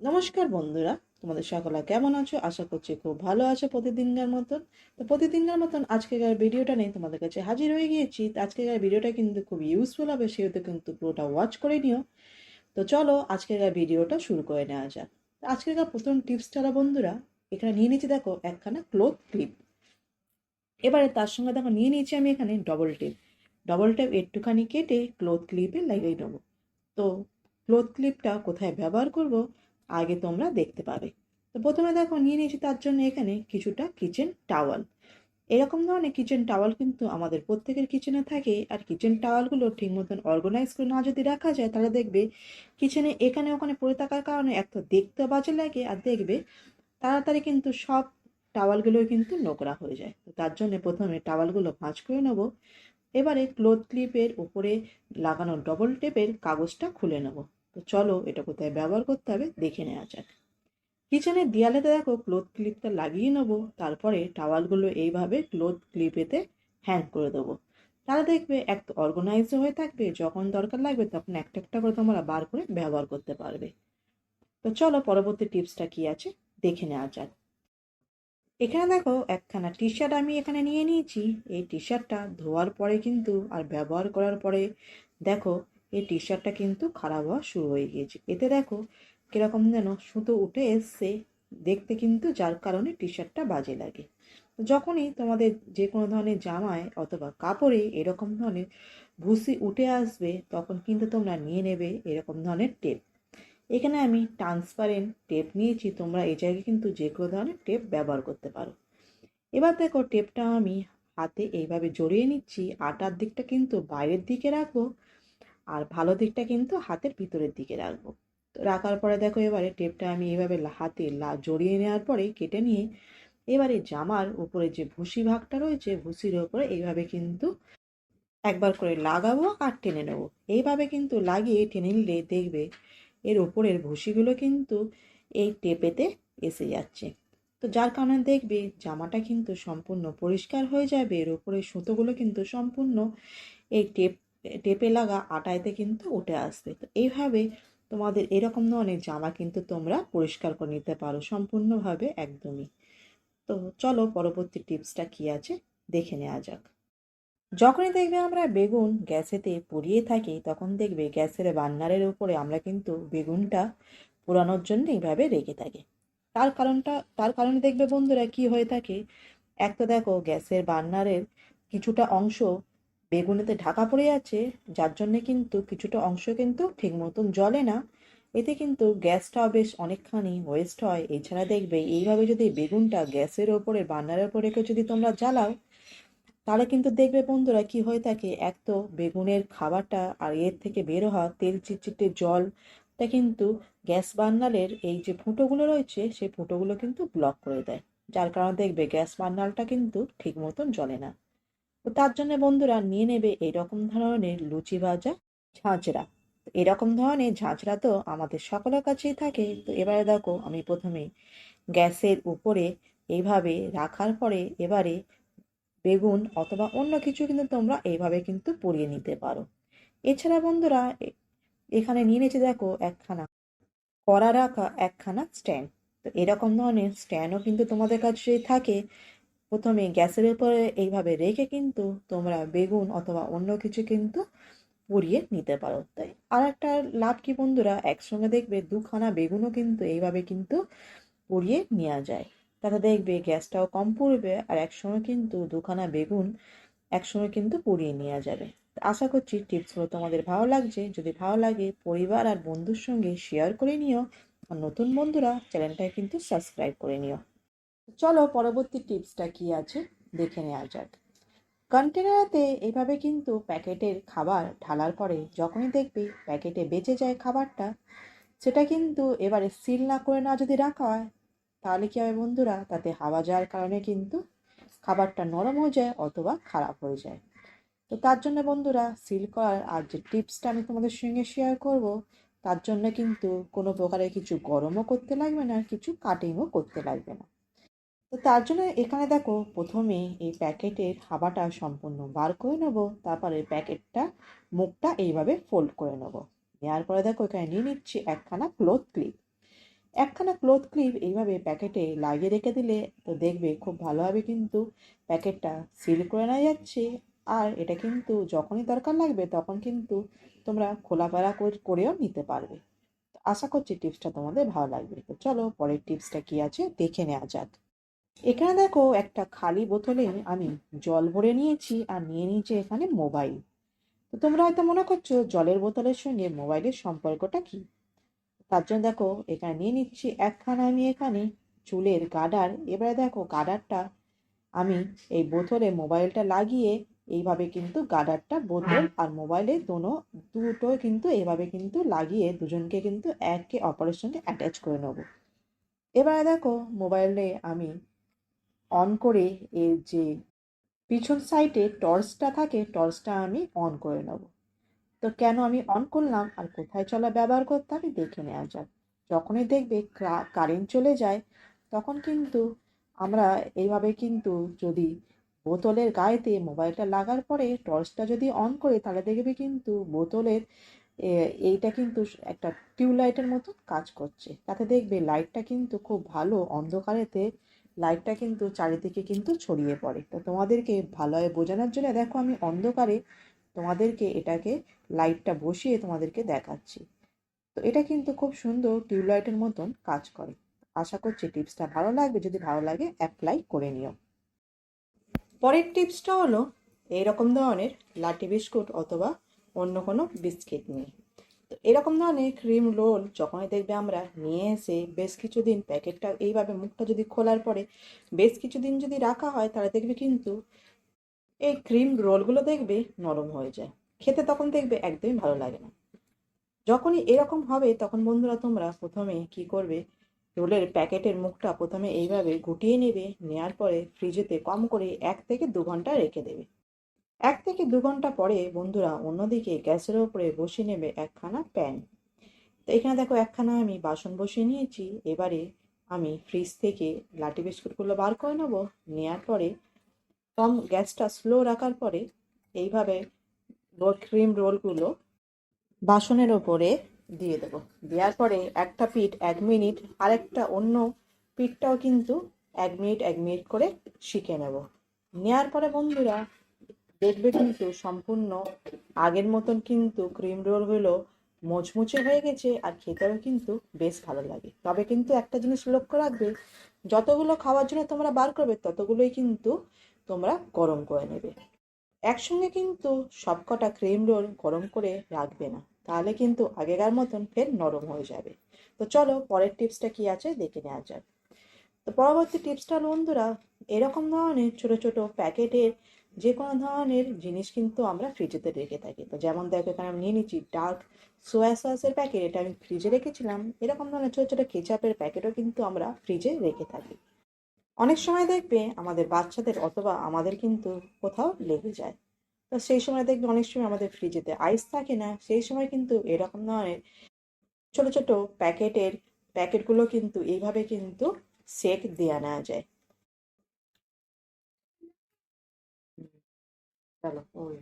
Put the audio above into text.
নমস্কার বন্ধুরা, তোমাদের সকলে কেমন আছো? আশা করছি খুব ভালো আছো প্রতিদিনকার মতন। তো প্রতিদিনকার মতন আজকেকার ভিডিওটা নেই তোমাদের কাছে হাজির হয়ে গিয়েছি। তো আজকেকার ভিডিওটা কিন্তু খুব ইউজফুল হবে, সেহেতু কিন্তু পুরোটা ওয়াচ করে নিও। তো চলো আজকেকার ভিডিওটা শুরু করে নেওয়া যাক। আজকেকার প্রথম টিপসটা বন্ধুরা, এখানে নিয়ে নিয়েছি দেখো একখানা ক্লোথ ক্লিপ এবারে তার সঙ্গে দেখো নিয়ে নিয়েছি আমি এখানে ডবল টেপ ডবল টেপ একটুখানি কেটে ক্লোথ ক্লিপে লাগিয়ে নেব। তো ক্লোথ ক্লিপটা কোথায় ব্যবহার করব? আগে তোমরা দেখতে পাবে। তো প্রথমে দেখো, নিয়ে নিয়েছি তার জন্য এখানে কিছুটা কিচেন টাওয়াল এরকম ধরনের কিচেন টাওয়াল কিন্তু আমাদের প্রত্যেকের কিচেনে থাকে। আর কিচেন টাওয়ালগুলো ঠিক মতন অর্গানাইজ করে না যদি রাখা যায়, তাহলে দেখবে কিচেনে এখানে ওখানে পড়ে থাকার কারণে এক তো দেখতে বাজে লাগে। আর দেখবে তাড়াতাড়ি কিন্তু সব টাওয়ালগুলো কিন্তু নোংরা হয়ে যায়। তো তার জন্য প্রথমে টাওয়ালগুলো ভাঁজ করে নেব। এবারে ক্লোথ ক্লিপের উপরে লাগানো ডবল টেপের কাগজটা খুলে নেব। তো চলো এটা কোথায় ব্যবহার করতে হবে, দেখে নেওয়া যাক। কিচেনের দেয়ালেতে দেখো ক্লোথ ক্লিপটা লাগিয়ে নেব, তারপরে টাওয়ালগুলো এইভাবে ক্লোথ ক্লিপেতে হ্যাং করে দেবো। তাহলে দেখবে এক অর্গানাইজ হয়ে থাকবে, যখন দরকার লাগবে তখন একটা একটা করে তোমরা বার করে ব্যবহার করতে পারবে। তো চলো পরবর্তী টিপসটা কি আছে, দেখে নেওয়া যাক। এখানে দেখো একখানা টি শার্ট আমি এখানে নিয়ে নিয়েছি। এই টি শার্টটা ধোয়ার পরে কিন্তু আর ব্যবহার করার পরে দেখো এই টি শার্টটা কিন্তু খারাপ হওয়া শুরু হয়ে গিয়েছে। এতে দেখো কীরকম যেন সুতো উঠে এসছে। দেখতে কিন্তু যার কারণে টি শার্টটা বাজে লাগে। যখনই তোমাদের যে কোনো ধরনের জামায় অথবা কাপড়ে এরকম ধরনের ভুসি উঠে আসবে, তখন কিন্তু তোমরা নিয়ে নেবে এরকম ধরনের টেপ এখানে আমি ট্রান্সপারেন্ট টেপ নিয়েছি। তোমরা এই জায়গায় কিন্তু যে কোনো ধরনের টেপ ব্যবহার করতে পারো। এবার দেখো টেপটা আমি হাতে এইভাবে জড়িয়ে নিচ্ছি। আটার দিকটা কিন্তু বাইরের দিকে রাখব। আর ভালো দিকটা কিন্তু হাতের ভিতরের দিকে রাখব। তো রাখার পরে দেখো এবারে টেপটা আমি এইভাবে হাতে লা জড়িয়ে নেওয়ার পরে কেটে নিয়ে এবারে জামার উপরে যে ভুসি ভাগটা রয়েছে, ভুসির ওপরে এইভাবে কিন্তু একবার করে লাগাবো আর টেনে নেব। এইভাবে কিন্তু লাগিয়ে টেনে নিলে দেখবে এর ওপরের ভুসিগুলো কিন্তু এই টেপেতে এসে যাচ্ছে। তো যার কারণে দেখবে জামাটা কিন্তু সম্পূর্ণ পরিষ্কার হয়ে যাবে, এর ওপরের সুতোগুলো কিন্তু সম্পূর্ণ এই টেপ টেপে লাগা আটাইতে কিন্তু উঠে আসবে। তো এইভাবে তোমাদের এরকম ধরনের জামা কিন্তু তোমরা পরিষ্কার করে নিতে পারো সম্পূর্ণভাবে একদমই। তো চলো পরবর্তী টিপসটা কি আছে দেখে নেওয়া যাক। যখনই দেখবে আমরা বেগুন গ্যাসেতে পুড়িয়ে থাকি, তখন দেখবে গ্যাসের বার্নারের উপরে আমরা কিন্তু বেগুনটা পোড়ানোর জন্য এইভাবে রেখে থাকি। তার কারণটা, তার কারণে দেখবে বন্ধুরা কি হয়ে থাকে? এক তো দেখো গ্যাসের বার্নারের কিছুটা অংশ বেগুনেতে ঢাকা পড়ে আছে, যার জন্য কিন্তু কিছুটা অংশ কিন্তু ঠিক মতন জ্বলে না। এতে কিন্তু গ্যাসটাও বেশ অনেকখানি ওয়েস্ট হয়। এছাড়া দেখবে এইভাবে যদি বেগুনটা গ্যাসের ওপরে, বার্নারের ওপরে রেখে যদি তোমরা জ্বালাও, তাহলে কিন্তু দেখবে বন্ধুরা কি হয়ে থাকে, এক তো বেগুনের খাবারটা আর এর থেকে বের হওয়া, তেল চিটচিটে জলটা কিন্তু গ্যাস বার্নারের এই যে ফুটোগুলো রয়েছে, সেই ফুটোগুলো কিন্তু ব্লক করে দেয়। যার কারণে দেখবে গ্যাস বার্নারটা কিন্তু ঠিক মতন জ্বলে না। তো তার জন্য বন্ধুরা নিয়ে নেবে এইরকম ধরনের লুচি ভাজা ঝাঁঝরা। এরকম ধরনের ঝাঁঝরা তো আমাদের সকলের কাছেই থাকে। তো এবারে দেখো আমি প্রথমে গ্যাসের উপরে এইভাবে রাখার পরে এবারে বেগুন অথবা অন্য কিছু কিন্তু তোমরা এইভাবে কিন্তু পুড়িয়ে নিতে পারো। এছাড়া বন্ধুরা এখানে নিয়ে নিয়েছে দেখো একখানা, কড়া রাখা একখানা স্ট্যান্ড। তো এরকম ধরনের স্ট্যান্ডও কিন্তু তোমাদের কাছে থাকে। প্রথমে গ্যাসের উপরে এইভাবে রেখে কিন্তু তোমরা বেগুন অথবা অন্য কিছু কিন্তু পুড়িয়ে নিতে পারো। তাই আর একটা লাভ কি বন্ধুরা? একসঙ্গে দেখবে দুখানা বেগুনও কিন্তু এইভাবে কিন্তু পুড়িয়ে নেওয়া যায়। তাতে দেখবে গ্যাসটাও কম পড়বে আর একসঙ্গে কিন্তু দুখানা বেগুন একসঙ্গে কিন্তু পুড়িয়ে নেওয়া যাবে। আশা করছি টিপসগুলো তোমাদের ভালো লাগছে। যদি ভালো লাগে পরিবার আর বন্ধুর সঙ্গে শেয়ার করে নিও। আর নতুন বন্ধুরা চ্যানেলটাকে কিন্তু সাবস্ক্রাইব করে নিও। চলো পরবর্তী টিপসটা কি আছে? দেখে নেওয়া যাক। কন্টেনারেতে এভাবে কিন্তু প্যাকেটের খাবার ঢালার পরে যখনই দেখবে প্যাকেটে বেঁচে যায় খাবারটা, সেটা কিন্তু এবারে সিল না করে না যদি রাখা হয়, তাহলে কী হবে বন্ধুরা? তাতে হাওয়া যাওয়ার কারণে কিন্তু খাবারটা নরম হয়ে যায় অথবা খারাপ হয়ে যায়। তো তার জন্য বন্ধুরা সিল করার আর যে টিপসটা আমি তোমাদের সঙ্গে শেয়ার করব, তার জন্য কিন্তু কোনো প্রকারের কিছু গরমও করতে লাগবে না, কিছু কাটিংও করতে লাগবে না। তো তার জন্য এখানে দেখো প্রথমে এই প্যাকেটের হাওয়াটা সম্পূর্ণ বার করে নেব তারপরে প্যাকেটটা মুখটা এইভাবে ফোল্ড করে নেব। নেওয়ার পরে দেখো এখানে নিয়ে নিচ্ছি একখানা ক্লোথ ক্লিপ একখানা ক্লোথ ক্লিপ এইভাবে প্যাকেটে লাগিয়ে রেখে দিলে তো দেখবে খুব ভালোভাবে কিন্তু প্যাকেটটা সিল করে নেওয়া যাচ্ছে। আর এটা কিন্তু যখনই দরকার লাগবে তখন কিন্তু তোমরা খোলাফেরা কর- করেও নিতে পারবে। আশা করছি টিপসটা তোমাদের ভালো লাগবে। তো চলো পরের টিপসটা কী আছে দেখে নেওয়া যাক। এখানে দেখো একটা খালি বোতলে আমি জল ভরে নিয়েছি আর নিয়ে নিয়েছি এখানে মোবাইল। তো তোমরা হয়তো মনে করছ জলের বোতলের সঙ্গে মোবাইলের সম্পর্কটা কি? তার জন্য দেখো এখানে নিয়ে নিচ্ছি একখানা আমি এখানে চুলের গার্ডার এবারে দেখো গার্ডারটা আমি এই বোতলে মোবাইলটা লাগিয়ে এইভাবে কিন্তু গার্ডারটা বোতল আর মোবাইলে দোনো দুটো কিন্তু এইভাবে কিন্তু লাগিয়ে দুজনকে কিন্তু একে অপরের সঙ্গে অ্যাটাচ করে নেব। এবারে দেখো মোবাইলে আমি অন করে এর যে পিছন সাইডে টর্চটা থাকে টর্চটা আমি অন করে নেব। তো কেন আমি অন করলাম আর কোথায় চলা ব্যবহার করতে হবে দেখে নেওয়া যাক। যখনই দেখবে কারেন্ট চলে যায়, তখন কিন্তু আমরা এইভাবে কিন্তু যদি বোতলের গায়েতে মোবাইলটা লাগার পরে টর্চটা যদি অন করে, তাহলে দেখবে কিন্তু বোতলের এইটা কিন্তু একটা টিউবলাইটের মতো কাজ করছে। তাতে দেখবে লাইটটা কিন্তু খুব ভালো অন্ধকারেতে লাইটটা কিন্তু চারিদিকে কিন্তু ছড়িয়ে পড়ে। তো তোমাদেরকে ভালোভাবে বোঝানোর জন্য দেখো আমি অন্ধকারে তোমাদেরকে এটাকে লাইটটা বসিয়ে তোমাদেরকে দেখাচ্ছি। তো এটা কিন্তু খুব সুন্দর টিউবলাইটের মতন কাজ করে। আশা করছি টিপসটা ভালো লাগবে। যদি ভালো লাগে অ্যাপ্লাই করে নিও। পরের টিপসটা হলো এইরকম ধরনের লাটি বিস্কুট অথবা অন্য কোনো বিস্কিট নিয়ে। তো এরকম ধরনের ক্রিম রোল যখনই দেখবে আমরা নিয়ে এসে বেশ কিছুদিন প্যাকেটটা এইভাবে মুখটা যদি খোলার পরে বেশ কিছুদিন যদি রাখা হয়, তাহলে দেখবে কিন্তু এই ক্রিম রোলগুলো দেখবে নরম হয়ে যায়। খেতে তখন দেখবে একদমই ভালো লাগে না। যখনই এরকম হবে, তখন বন্ধুরা তোমরা প্রথমে কি করবে? রোলের প্যাকেটের মুখটা প্রথমে এইভাবে গুটিয়ে নেবে নেওয়ার পরে ফ্রিজেতে কম করে এক থেকে দু ঘণ্টা রেখে দেবে। এক থেকে দু ঘণ্টা পরে বন্ধুরা অন্যদিকে গ্যাসের ওপরে বসিয়ে নেবে একখানা প্যান। তো এখানে দেখো একখানা আমি বাসন বসিয়ে নিয়েছি। এবারে আমি ফ্রিজ থেকে লাটি বিস্কুটগুলো বার করে নেব। নেওয়ার পরে কম গ্যাসটা স্লো রাখার পরে এইভাবে ক্রিম রোলগুলো বাসনের ওপরে দিয়ে দেবো। দেওয়ার পরে একটা পিঠ এক মিনিট, আরেকটা অন্য পিঠটাও কিন্তু এক মিনিট এক মিনিট করে শিখে নেব। নেওয়ার পরে বন্ধুরা দেখবে কিন্তু সম্পূর্ণ আগের মতন কিন্তু ক্রিম রোলগুলো মুচমুচে হয়ে গেছে আর খেতেও কিন্তু বেশ ভালো লাগে। তবে কিন্তু একটা জিনিস লক্ষ্য রাখবে, যতগুলো খাওয়ার জন্য তোমরা বার করবে, ততগুলোই কিন্তু তোমরা গরম করে নেবে। একসঙ্গে কিন্তু সবকটা ক্রিম রোল গরম করে রাখবে না, তাহলে কিন্তু আগেকার মতন ফের নরম হয়ে যাবে। তো চলো পরের টিপসটা কি আছে দেখে নেওয়া যাক। তো পরবর্তী টিপসটা বন্ধুরা, এরকম ধরনের ছোট ছোট প্যাকেটের যে কোনো ধরনের জিনিস কিন্তু আমরা ফ্রিজেতে রেখে থাকি। তো যেমন দেখো, এখানে আমি নিয়ে নিচ্ছি ডার্ক সোয়া সসের প্যাকেট এটা আমি ফ্রিজে রেখেছিলাম। এরকম ধরনের ছোটো ছোটো কেচাপের প্যাকেটও কিন্তু আমরা ফ্রিজে রেখে থাকি। অনেক সময় দেখবে আমাদের বাচ্চাদের অথবা আমাদের কিন্তু কোথাও লেগে যায়। তো সেই সময় দেখবে অনেক সময় আমাদের ফ্রিজেতে আইস থাকে না। সেই সময় কিন্তু এরকম ধরনের ছোট ছোট প্যাকেটের প্যাকেটগুলো কিন্তু এইভাবে কিন্তু সেক দেওয়া নেওয়া যায়। চলো ওই